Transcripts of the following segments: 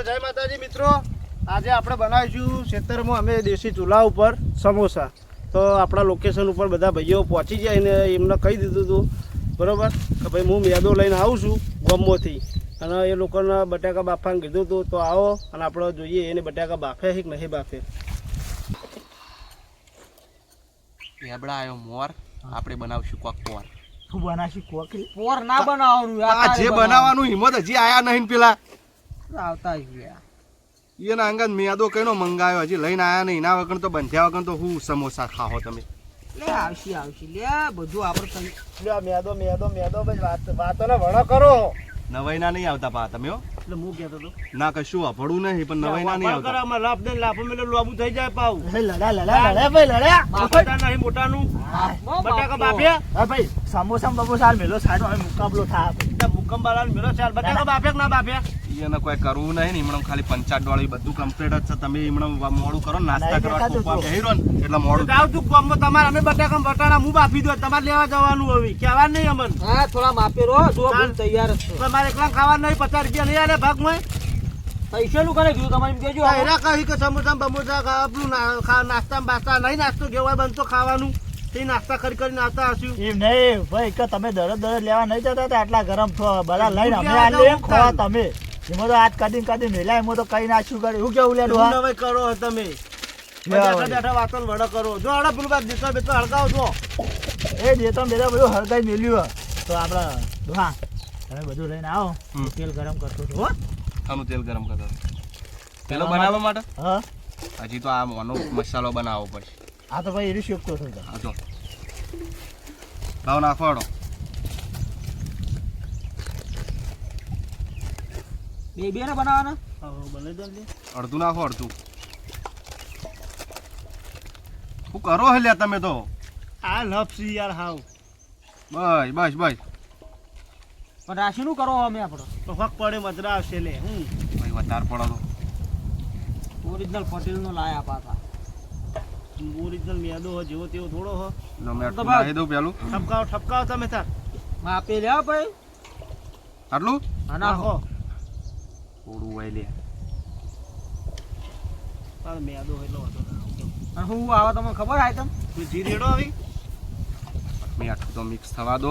તો જય માતાજી મિત્રો. આજે આપણે બનાવીશું ખેતરમાં અમે દેશી ચૂલા ઉપર સમોસા. તો આપણા લોકેશન ઉપર બધા ભાઈઓ પહોંચી જાય ને એમને કહી દીધું હતું બરાબર? કે ભાઈ હું મેદો લઈને આવું છું ગમોથી. અને એ લોકોને બટાકા બાફાને કીધું હતું તો આવો અને આપણે જોઈએ એને બટાકા બાફે છે કે નહીં બાફે. એબડા આવ્યો મોર. આપણે બનાવશું કોક પોર. શું બનાવશું કોક પોર ના બનાવવાનું આ જે બનાવવાનું. હિંમત હજી આયા નહીં પેલા. આવતા ગયા એના અંગત મેદો કઈનો મંગાવ્યો હજી. લઈને આયા નહીં. એના વગર તો બંધ્યા વગર તો હું સમોસા ખાઓ તમે? લે આવશી આવશી. લે બધું આપણે લે મેદો મેદો મેદો ભાઈ વાત વાતોને વણો કરો. નવાઈના નહીં આવતા પા તમે હો? એટલે હું કહેતો હતો. ના કશું અભડું નહીં પણ નવાઈના નહીં આવતા. કરવામાં લાભ દે લાભ મેલે લોબુ થઈ જાય પાઉ. લડા લડા લડા ભાઈ લડા. બાપટા નહીં મોટાનું. બટાકા બાપિયા હા ભાઈ સમોસા બમોસા મેલો સાડો હવે મુકાબલો થાય વાળાને મેળો ચાલ બટાકા બાફ્યા કે ના બાફ્યા એને કોઈ કરવું નહીં ને હમણાં ખાલી પંચાયત વાળું બધું કમ્પ્લીટ જ છે. તમે હમણાં મોડું કરો નાસ્તા કરવા ને એટલે મોડું જાવ તું ગામમાં તમારે અમે બટાકા બટાણા હું બાફી દો તમારે લેવા જવાનું હવે. કહેવા નહીં અમન. હા થોડા માપે જો તૈયાર છે. તમારે એકલા ખાવા નહીં પચાસ રૂપિયા નહીં આલે ભાગમાં. પૈસાનું કરે કીધું તમારે એમ હેરા કહી કે સમોસા બમોસા આપણું ના- નાસ્તા બાસ્તા નહીં નાસ્તો જેવા બનતો ખાવાનું. તે નાસ્તા કરી કરીને આવતા હશું એમ નહીં ભાઈ કે તમે દરરોજ દરરોજ લેવા નહીં જતા હતા આટલા ગરમ થો બધા લઈને અમે આ લે જવું તમે. એમાં તો આજ કદી કદી મેલા એમાં તો કઈ નાખ્યું કરે એવું કેવું લેડું શું હા? કરો તમે? બેઠા બેઠા વાતો વડો કરો. જો હડો પેલું બાદ દીતો બેતો હળગાવો છો એ બે ત્રણ બધું હળગાઈ મેલ્યું તો આપણે હા તમે બધું લઈને આવો. તેલ ગરમ કરતો હો. તેલ ગરમ કરતો પેલો બનાવવા માટે હા. હજી તો આ મોનો મસાલો બનાવવો પડશે. આ તો ભાઈ એરી શેકતો હતો તો. આ જો. ભાવ નાખો હડો બે બે ને બનાવવાના? હા, બને જલ્દી અડધું નાખો અડધું. શું કરો હલ્યા તમે તો? આ લપસી યાર હાવ. બસ બસ બસ. પણ રાશી નું કરો અમે આપણે તો ફક પડે મજરા આવશે લે હું ભાઈ વધારે પડો તો. ઓરિજિનલ પટેલ નો લાયા પાછા. ઓરિજિનલ મેદો હો જેવો તેવો થોડો હો લો મે તો આટલું નાખી દઉં પેલું. ઠપકાવો ઠપકાવો તમે તાર. માપે લે હો ભાઈ. આટલું? હા નાખો થોડું વાય લે. તાર મેદો એટલો હતો અને હું આવે તમને ખબર આઈટમ તું જી રેડો આવી? મે આટલું તો મિક્સ થવા દો.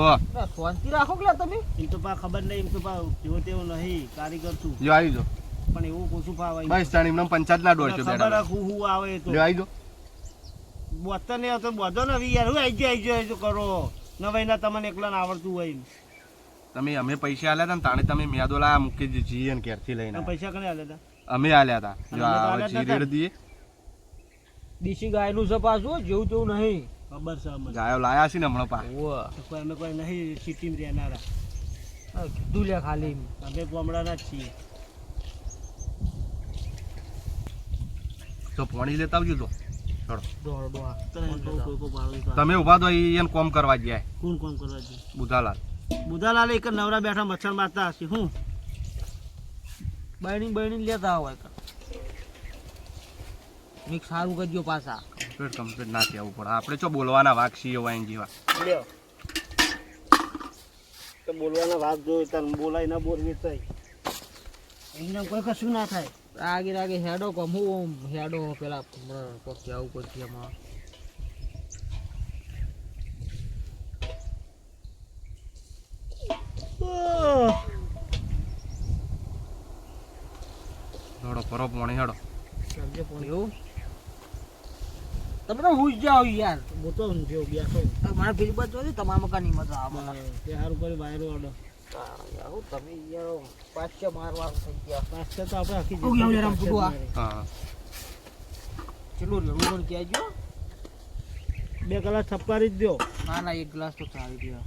શાંતિ રાખો કે તમે? એમ તો પા ખબર નહીં એમ તો પા જેવો તેવો નહીં કારીગર છું. જો આવી જો પણ એવું કોશું ફાવાય બસ જાણી એમને પંચાયત ના ડોળશો ખબર બેડા રાખું હું આવે તો. જો આવી જો બોતર નહીં આવતો બધો ને આવી યાર. હું આઈ જાય આઈ જાય કરો. નવાઈ ના તમને એકલા આવડતું હોય તમે અમે પૈસા આલ્યા હતા ને તાણે તમે મેદો લાયા મૂકી દીધી જી અને ક્યારથી લઈને. પૈસા કને આલ્યા હતા? અમે આલ્યા હતા. જો અમે તો આ જી રેડ દઈએ દેશી ગાયનું છે પાછું જેવું તેવું નહીં. ખબર છે અમને. ગાયો લાયા છે ને હમણાં પા. તો કોઈ અમે કોઈ નહીં સિટીમાં રહેનારા. કીધું લે ખાલી અમે ગામડાના જ છીએ. તો પાણી લેતા આવજો તો. તમે ઊભા દો એને કોમ કરવા જાય. કોણ કોમ કરવા જાય? બુધાલાલ. બુધાલાલ એક નવરા બેઠા મચ્છર મારતા હશે. હું? બહેણી બહેણી લેતા હોય એક. સારું કરજો પાછા. Complete complete. ના કહેવું પડે. આપણે ચો બોલવાના વાક છીએ વાઈન જેવા. તો બોલવાના વાત જોઈએ તાર બોલાય ના બોલવી થાય એમને કોઈ કશું ના થાય. રાગે આગે હેડો કમ હું હેડો પેલા હમણાં કોક આવું પછી એમાં હેડો પરો પાણી હેડો. સમજે પણ. એવું? તમે તો હુઈ જાઓ યાર. હું તો ઊંઘ્યો બેઠો મારા બાજુ તમારા મકાનની મજા આવે. તે સારું કરી વાયરો ઓર્ડર તમે યાર પાછા મારવા થઈ ગયા પાછળ તો આપણે આખી ઉગી આવું યાર આમ ફૂટું આ. હા. ચેટલું રેડું કહેજો બે કલાક થપકારી જ દો ના ના એક ગ્લાસ તો ચાલી ગયો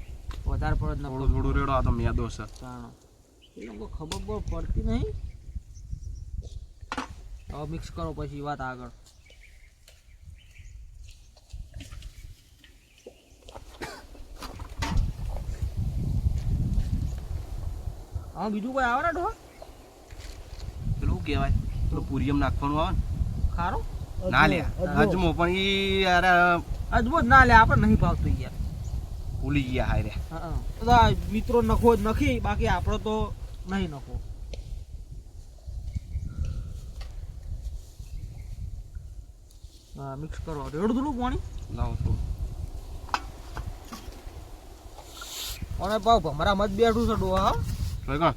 વધારે પડત ના થોડું થોડું રેડો આ તો મેદો છે. તાણ એ લોકો ખબર બહુ પડતી નહીં. હવે મિક્સ કરો પછી વાત આગળ. હા બીજું કોઈ આવે ને ઢો પેલું શું કહેવાય? પેલું પુરિયમ નાખવાનું આવે ને. ખારો? ના લે અજમો પણ ઈ અરે અજમો જ ના લે આપણે નહીં ભાવતું યાર. ભૂલી ગયા હાય રે બધા મિત્રો નખો જ નખી બાકી આપણો તો નહીં નખો. મિક્સ કરો. રેડું થોડું પાણી? લાવો થોડું. અને ભાવ ભમરા મત બેઠું છે ડોહા કોણ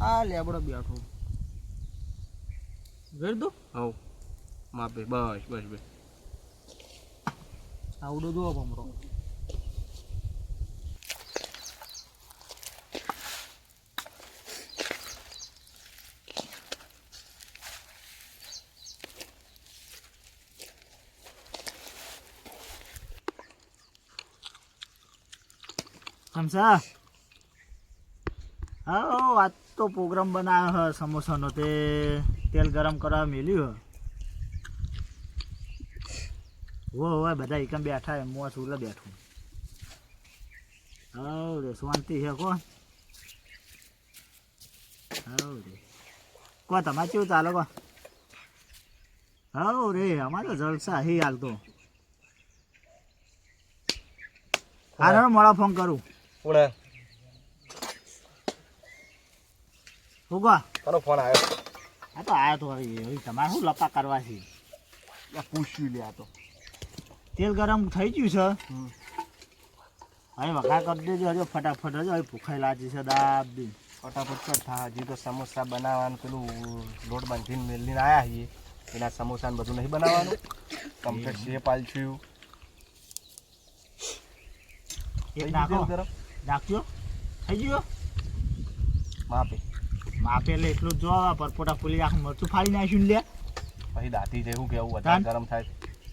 આ લેબડો બેઠો. વેર દો. હવ માપે બસ બસ બસ. આવડો જુઓ ભમરો સમસા હા આજ તો પ્રોગ્રામ બનાવ્યો હ સમોસાનો. તે તેલ ગરમ કરવા મેલ્યું હ. હો હોય બધા એકમ બેઠા એમ હું સુલે બેઠું. હવ રે શાંતિ છે કોણ હવ રે. કો તમારે કેવું ચાલો કો? હવ રે અમારે તો જલસા હી હાલ તો. હારો મોડા ફોન કરું. કોણે કોનો ફોન આવ્યો આ તો આયા તો હવે હવે તમારે શું લપા કરવા છે? પૂછ્યું લે આ તો. તેલ ગરમ થઈ ગયું છે? હવે વખા કરી દેજો હજો ફટાફટ હજુ હવે ભૂખાઈ લાગી છે દાબ ફટાફટ કર થા હજી તો સમોસા બનાવવાનું પેલું લોટ બાંધીને મેલીને આવ્યા છીએ. એના સમોસા ને બધું નહીં બનાવવાનું. કમ્પ્લીટ શેપ આલશું. નાખો. નાખ્યો થઈ ગયો? માપે. માપે એટલે એટલું જ જો પરપોટા ફૂલી આખું મરચું ફાડી નાખ્યું લે. પછી દાંતી જેવું કેવું? વધારે ગરમ થાય.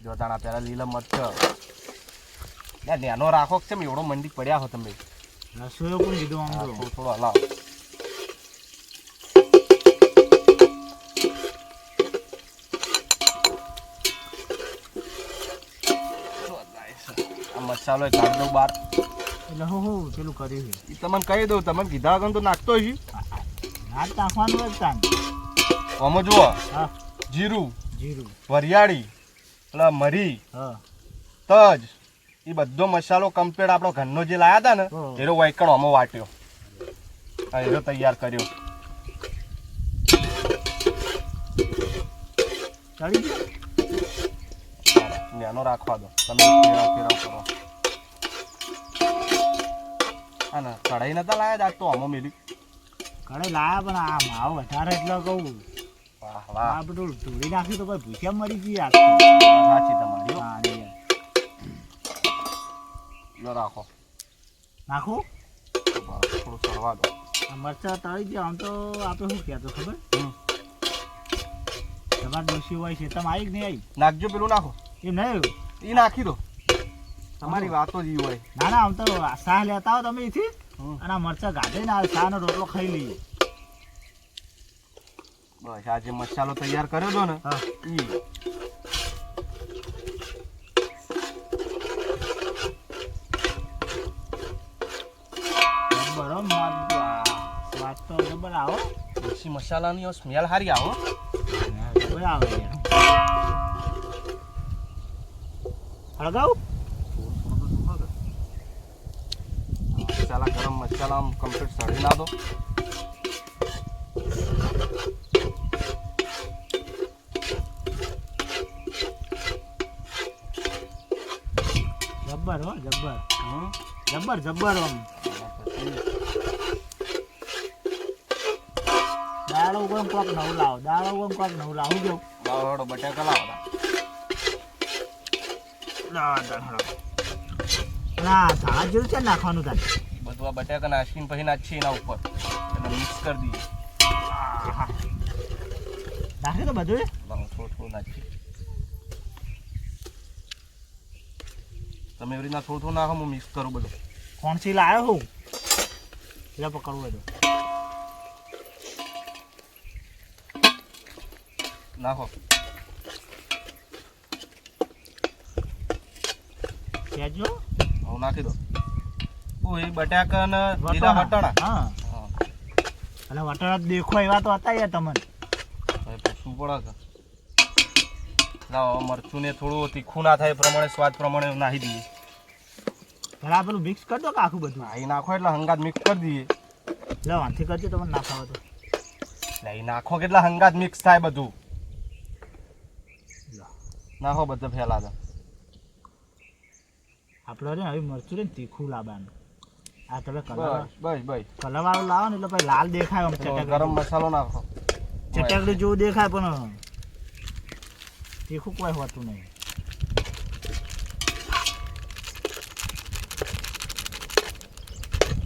જો તાણા પેલા લીલા મરચ. નેનો રાખો છે કેમ? એવડો મંડી પડ્યા હો તમે. રસોયો પણ લીધો આમ થોડો હલાવો. આ મસાલો કાઢ દઉં બાર. એટલે હું હું પેલું કર્યું છે. તમને કહી દઉં તમે કીધા વગર તો નાખતો હશે. નાક નાખવાનું હોય તાન આમાં જુઓ. હા. જીરું જીરું. વરિયાળી પેલા મરી હા. તજ એ બધો મસાલો કમ્પ્લીટ આપણો ઘરનો જે લાયા હતા ને એનો વાયકણ આમાં વાટ્યો. હા એનો તૈયાર કર્યો. નાનો રાખવા દો. તમે ફેરાવ ફેરાવ કરો. હા ને કઢાઈ નતા લાયા આજ તો આમાં મેલી. ઘરે લાયા પણ આ માવ વધારે એટલે કહું. વાહ વાહ. આ બધું ધોળી નાખ્યું તો ભાઈ ભૂખ્યા મરી ગઈ આ સાચી તમારી હા. રે રાખો. નાખું. થોડું સરવા દો. આ તળી ગયા આમ તો આપણે શું કહેતો ખબર. ડોસી હોય છે તમે આવી કે નહીં આવી? નાખજો પેલું નાખો. એ નહીં એ નાખી દો. તમારી વાતો જ હોય. ના ના આમ તો સાહ લેતા હો તમે હમ. અને આ મરચા ગાઢે ને આ શાહનો રોટલો ખાઈ લઈએ. બસ આ જે મસાલો તૈયાર કર્યો હતો ને ઈ. તો સ્વાદ તો આવો. દેશી મસાલાની સ્મેલ સારી આવો. યાર હળગાવું? મસાલા ગરમ મસાલા કમ્પ્લીટ સળી ના દો જબ્બર હો જબ્બર. હમ. જબ્બર આમ. દાળો ઉપર કોક નવું લાવો દાળો ઉપર કોક નવું લાવો. જો દાળો બટાકા લાવો ના ધાણા જેવું છે નાખવાનું થાય બધું આ બટાકા નાખીને પછી નાખીએ એના ઉપર. એટલે મિક્સ કરી દઈએ. નાખે તો બધું થોડું થોડું નાખીએ. તમે એવી રીતના થોડું થોડું નાખો હું મિક્સ કરું બધું. કોણસી લાવ્યો હું? એટલે પકડવું બધું. નાખો. કહેજો હું નાખી દો હું એ બટાકા ને લીલા વટાણા. હા. એટલે વટાણા દેખો એવા તો હતા યાર તમને. શું પડે લાવો મરચું ને થોડું તીખું ના થાય પ્રમાણે સ્વાદ પ્રમાણે નાખી દઈએ. ભલા પેલું મિક્સ કરી દો કે આખું બધું? નાહી નાખો એટલે હંગાત મિક્સ કરી દઈએ. લે વાંથી કરજો તમને નાખાવો તો. એટલે નાખો કેટલા હંગાત મિક્સ થાય બધું. નાખો બધા ફેલા દો આપણે હવે મરચું ને તીખું લાવવાનું. આ તમે કલર બસ બસ. કલર વાળો લાવો ને એટલે પછી લાલ દેખાય આમ ચટક ગરમ મસાલો નાખો. ચટકડી જેવું દેખાય પણ તીખું કોઈ હોતું નહીં.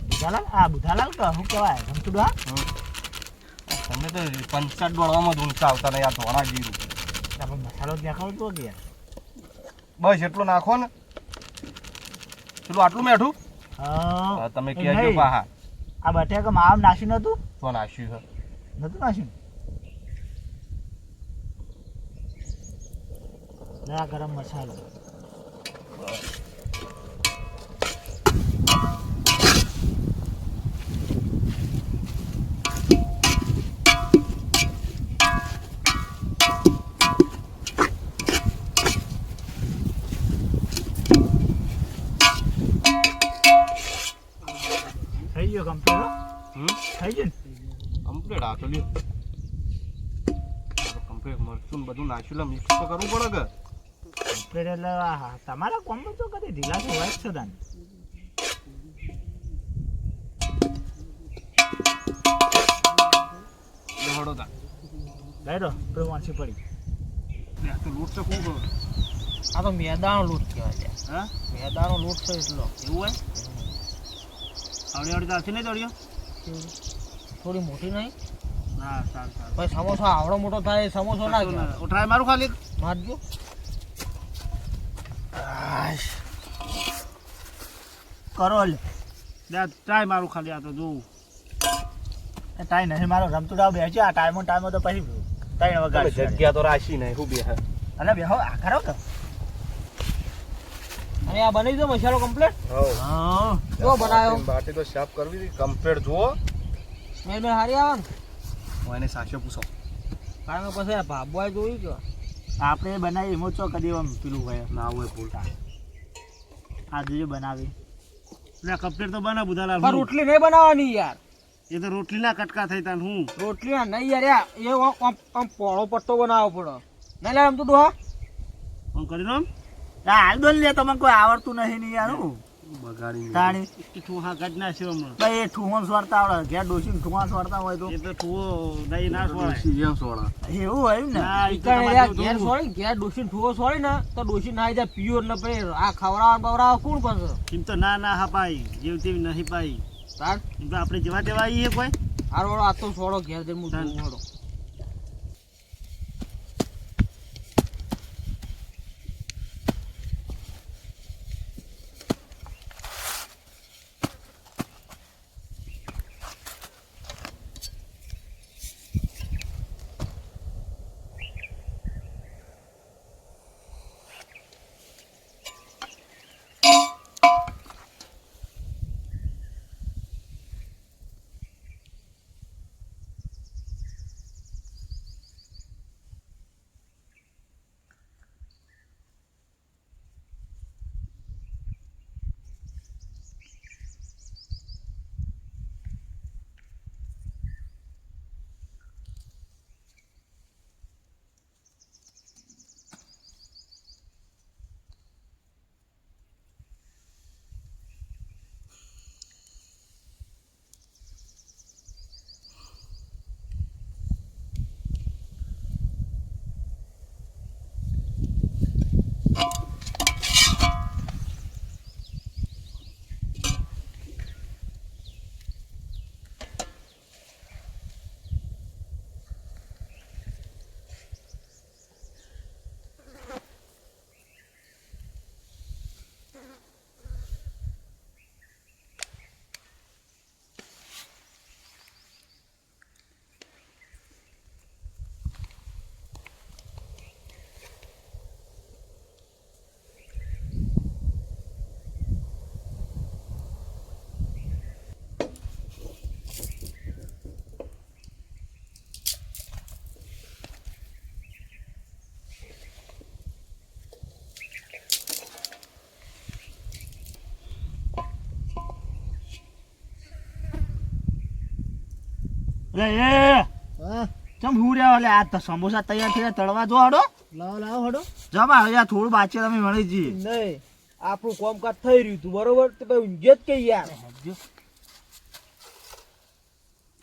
બુધાલાલ? આ બુધાલાલ તો શું કહેવાય? ગમતું ડોહા તમે તો પંચાયત દોડવામાં જ આવતા નહીં આ ધોણા જીરું આપણે મસાલો તો કે. બસ એટલું નાખો ને. પેલું આટલું મેઠું? હા. તમે કહેજો પાહા? આ બટાકા માવ નાખ્યું નતું? તો નાશ્યું છે નતું નાશ્યું ગરમ મસાલો. થઈ ગયો કમ્પ્લીટ હમ થઈ ગયું ને કમ્પ્લીટ આ તો લ્યો કમ્પ્લીટ મરચું બધું નાખ્યું લે મિક્સ તો કરવું પડે કે કમ્પ્લીટ એટલે આ તમારા કોમ તો કદી ઢીલા તો હોય છે તાન હળો તા લઈ દો પેલું વાંચી પડી તો લોટ તો ખૂબ આ તો મેદાનો લૂટ કહેવાય છે હા મેદાનો લૂટ છે એટલો એવું હોય આવડી આવડી ચાલશે નહીં દોડ્યો થોડી મોટી નહીં. ના સારું સારું. ભાઈ સમોસો આવડો મોટો થાય સમોસો ના ઉઠાય ટ્રાય મારું ખાલી. મારજો. કરો લે. ટ્રાય મારું ખાલી આ તો જોવું ટાઈ નહીં મારો રમતું ડાવ બેસી આ ટાઈમો ટાઈમો તો પછી ત્રણ વગાડ જગ્યા તો રાશી નહીં શું બે અને બેહો આ કરો તો અને આ બની દો મસાલો કમ્પ્લીટ હા. જો બનાવ્યો બાટી તો સાફ કરવી હતી કમ્પ્લીટ જુઓ. મેં મેં હારી આવે હું એને સાચો પૂછો. કારણ કે પછી આ ભાબવાય જોયું કે. આપણે બનાવી એમાં ચો કદી આમ પેલું હોય ના હોય ભૂલ આ જોઈએ બનાવી. એટલે કમ્પ્લીટ તો બના બુધાલાલ રોટલી નહીં બનાવવાની યાર. એ તો રોટલીના કટકા થઈ તા હું. રોટલી ના નહીં યાર એ આમ- આમ આમ પોળો પટ્ટો બનાવવો પડે. નહીં લે આમ તો ડોહા હું કરી દો આ હાલ લે તમને કોઈ આવડતું નહીં યાર હું. તાણી. હમણાં. ભાઈ એ ઠુમણ સ્વારતા આવડે ઘેર સ્વારતા હોય તો. એ તો ના એવું હોય ને? ના, તો ઘેર. ઘેર ડોસી ને તો ડોસી નાઈ જાય પ્યોર ને પછી આ ખવડાવવા બવડાવવા કોણ પાસે એમ તો ના ના હા પાઈ જેવ તેવી નહીં પાઈ તાર એમ તો આપણે જેવા તેવા આવીએ કોઈ? હારો વાળો આ તો છોડો ઘેર જઈને હું એટલે એ. ચમ હું રહ્યા? એટલે આ તો સમોસા તૈયાર થયા તળવા જો હડો. લાવો લાવો હડો. જમા હવે આ થોડું બાચે તમે મળી જઈએ. નહીં આપણું કામકાજ થઈ રહ્યું હતું બરોબર? તો ભાઈ ઊંઘે જ કે યાર.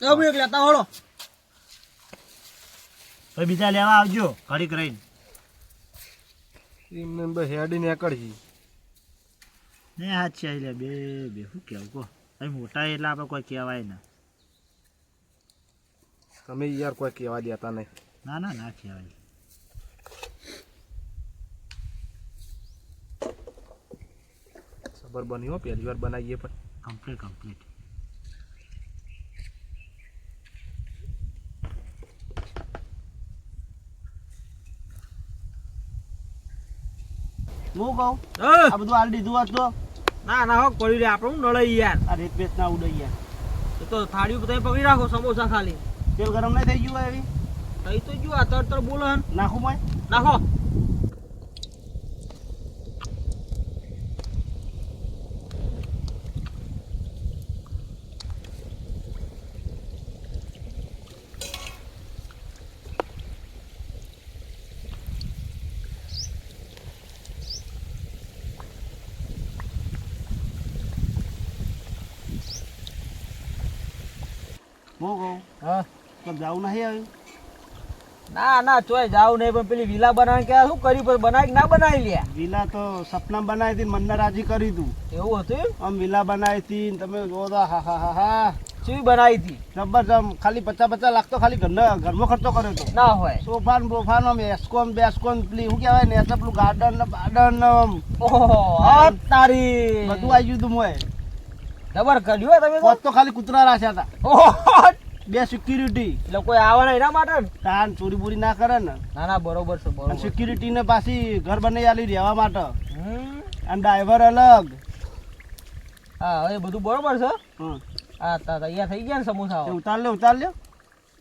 તમે એક લેતા હળો ભાઈ બીજા લેવા આવજો ઘડીક રહીને. એમને એમ તો હેડી નીકળજી ને હાથ છે લે બે બે. શું કેવું કહો? અહીં મોટા એટલે આપણે કોઈ કહેવાય ના. તમે યાર કોઈ કહેવા દેતા નહીં. ના ના ના કહેવાય. ખબર બની હો પહેલી વાર બનાવીએ પણ. કમ્પ્લીટ કમ્પ્લીટ હું કહું. આ બધું આલ દીધું હોત તો? ના ના હો પડી રે આપણે હું નળાઈ યાર. આ રેત વેત ના ઉડાઈ યાર તો થાળીઓ તમે પકડી રાખો સમોસા ખાલી. તેલ ગરમ નહીં થઈ ગયું એવી? થઈ તો ગયું આ તર તર બોલો નાખો મય મોય નાખો. હું કહું હા. તો જવું નહીં આવ્યું. ના ના ચોય જાવ નહીં પણ પેલી વિલા બનાવી કે શું કરી પછી બનાવી ના બનાવી લ્યા? વિલા તો સપના બનાવી હતી મનને રાજી કરી તું. એવું હતું આમ વિલા બનાવી હતી તમે જો હા હા હા હા. ચેવી બનાવી હતી? જબરજસ્ત ખાલી પચાસ પચાસ લાખ તો ખાલી ઘરના ઘરમાં ખર્ચો કર્યો હતો ના હોય. સોફાન બોફાન આમ એસ્કોન બેસ્કોન પેલી શું કહેવાય ને એટલે પેલું ગાર્ડન ને બાર્ડન ઓહો તારી. બધું આવી ગયું તું મોય જબર કર્યું તમે તો? તો ખાલી કૂતરા રાખ્યા હતા. ઓહો બે સિક્યુરિટી એટલે કોઈ આવે ના એના માટે? કાન ચોરી બોરી ના કરે ને. ના ના બરોબર છે બરોબર સિક્યુરિટી ને પાછી ઘર બને આલી રહેવા માટે. અને ડ્રાઈવર અલગ. હા હવે બધું બરોબર છે. હા. તા તૈયાર થઈ ગયા ને સમોસા ઉતાર લે ઉતાર લે.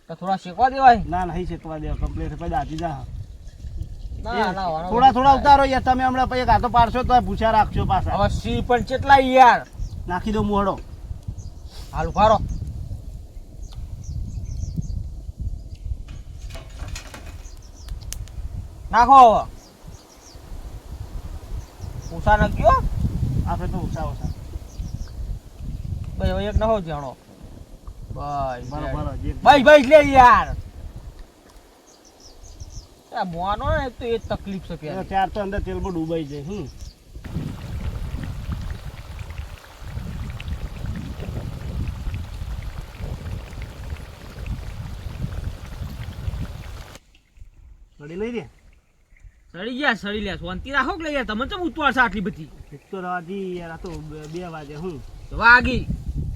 તો થોડા શેકવા દેવાય. ના નહીં શેકવા દેવા કમ્પ્લીટ પછી દાજી જા. ના ના થોડા થોડા ઉતારો યાર તમે હમણાં પછી કાતો પાડશો તો પૂછ્યા રાખશો પાછા. હવે સી પણ કેટલા યાર. નાખી દો મોડો હાલ ઉભારો. નાખો હવે. ઉષા નાખ્યો આપણે તો ઉષા ઉષા. ભાઈ હવે એક નહો જાણો ભાઈ ભાઈ લે યાર. મોનો ને તો એ તકલીફ છે કે. ચાર તો અંદર તેલમાં ડૂબાઈ જાય હમ. સડી ગયા સડી લે શાંતિ રાખો કે લે યાર તમે ચમ ઉતવાળ છે આટલી બધી? તો રાજી યાર આ તો બે- વાગે હું. વાગી.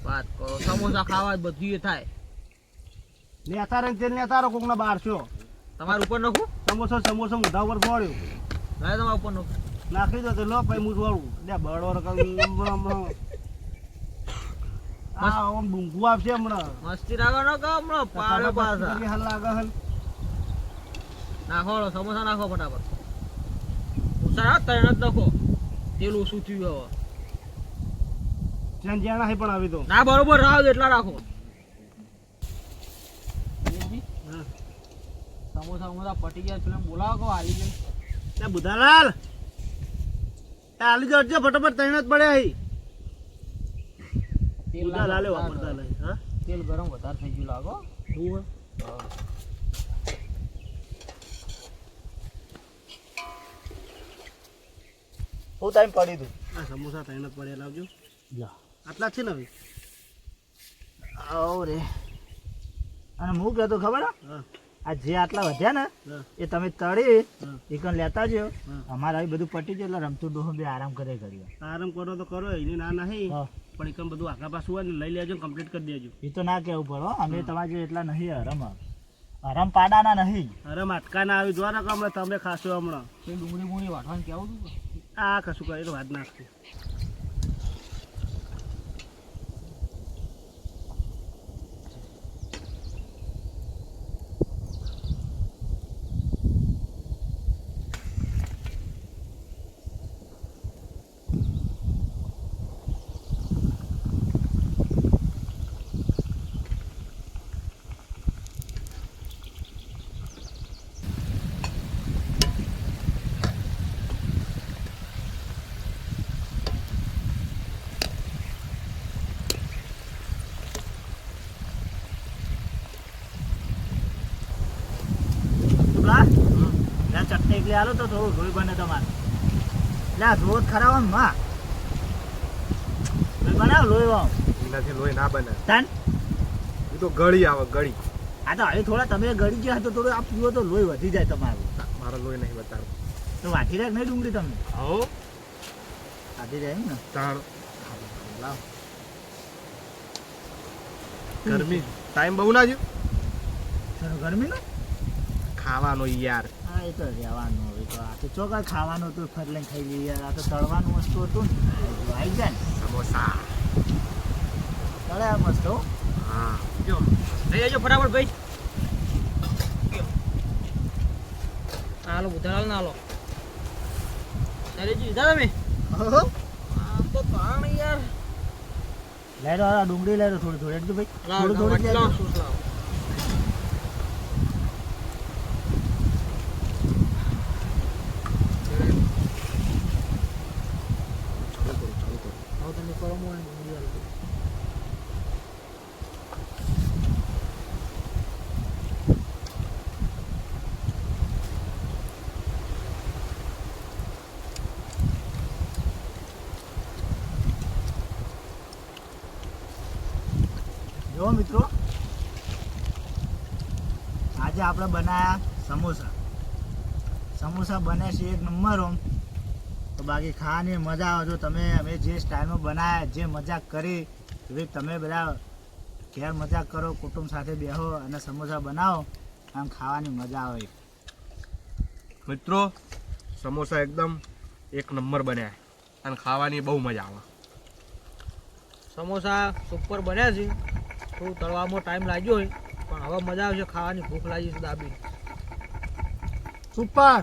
વાત કરો સમોસા ખાવા બધું એ થાય. નેતા ને તેલ નેતારો કોક ના બારશો તમારા ઉપર નાખું? સમોસો સમોસો મોઢા ઉપર ફોડ્યો લાય તમારા ઉપર નાખું. નાખી દો તો લો પછી હું છોડું લે બળવર આ આમ ડુંગું આવશે હમણાં. મસ્તી રાખો ને કે હમણાં પાડે પાછા પછી. હાલ લાગે હલ નાખો સમોસા નાખો ફટાફટ. ઉષા ત્રણ જ નાખો તેલ ઓછું થયું હવે? જ્યાં જ્યાં નાખી પણ આવી તો. ના બરોબર રાહ એટલા રાખો. સમોસા સમોસા પટી ગયા પેલા બોલાવો કહો આવી ગઈ. ત્યાં બુધાલાલ આલી જડજો ફટાફટ ત્રણ જ પડ્યા હી તેલ બુધાલાલે વાપરતા નહીં હા? તેલ ગરમ વધારે થઈ ગયું લાગો. શું હું ટાઈમ પડી તું આ સમોસા તૈણ જ પડ્યા લાવજો. લા આટલા છે ને હવે? આવો રે. અને હું કહેતો ખબર આ જે આટલા વધ્યા ને એ તમે તળી હા. લેતા જો અમારે આવી બધું પટી જાય એટલે રમતું ડોહો બે આરામ કરે કર્યો આરામ કરો તો કરો એને ના નહીં. પણ એકમ બધું આગળ પાછું હોય ને લઈ લેજો કમ્પ્લીટ કરી દેજો. એ તો ના કેવું પડો. અમે તમારે જે એટલા નહીં હરમ હરમ પાડાના નહીં. આટકા ના આવી. જોવા રાખો હમણાં તમે ખાશો હમણાં. ડુંગળી બુંગળી વાટવાનું કેવું હતું આ કશું કરે તો વાત નાખશે એકલી આલો તો થોડું ભૂલ બને તમારે. એટલે આ ધોધ ખરાબ આમ માં બનાવો લોહી વાવ એનાથી લોહી ના બને. તાન? એ તો ગળી આવે ગળી. આ તો હવે થોડા તમે ગળી ગયા તો થોડું આ પીવો તો લોહી વધી જાય તમારું. મારો લોહી નહીં બતાડો. તો વાટી રાખ નહીં ડુંગળી તમે હો વાટી રહે ને? તાણ. લાવ. ગરમી. ટાઈમ બહુ ના છે ગરમી નો ખાવાનો યાર. હા એ તો રહેવાનું હવે તો આ તો ચોકા ખાવાનું હતું? ફરી લઈને ખાઈ લઈએ આ તો તળવાનું વસ્તુ હતું ને. આવી જાય ને સમોસા તળે આ મસ્ત હા જો લઈ જજો ફટાફટ ભાઈ હાલો ઉધાર ના હાલો ચાલી લીધા તમે આ તો તાણ યાર લઈ લો આ ડુંગળી લઈ લો થોડી થોડી એટલું ભાઈ થોડું થોડું જ લાવ લેજો. શું લાવ ચાલુ કરું ચાલુ કરું હવે તમે કરો મોં અને ડુંગળી હાલો. જો મિત્રો આજે આપણે બનાવ્યા સમોસા. સમોસા બને છે એક નંબર. ઓમ તો બાકી ખાવાની મજા આવે. જો તમે અમે જે સ્ટાઇલમાં બનાવ્યા જે મજાક કરી એવી તમે બધા ઘેર મજા કરો કુટુંબ સાથે બેહો અને સમોસા બનાવો. આમ ખાવાની મજા આવે. મિત્રો સમોસા એકદમ એક નંબર બન્યા. અને ખાવાની બહુ મજા આવે. સમોસા સુપર બન્યા છે. થોડું તળવામાં ટાઈમ લાગ્યો હોય. પણ હવે મજા આવશે ખાવાની ભૂખ લાગી છે દાબી સુપર.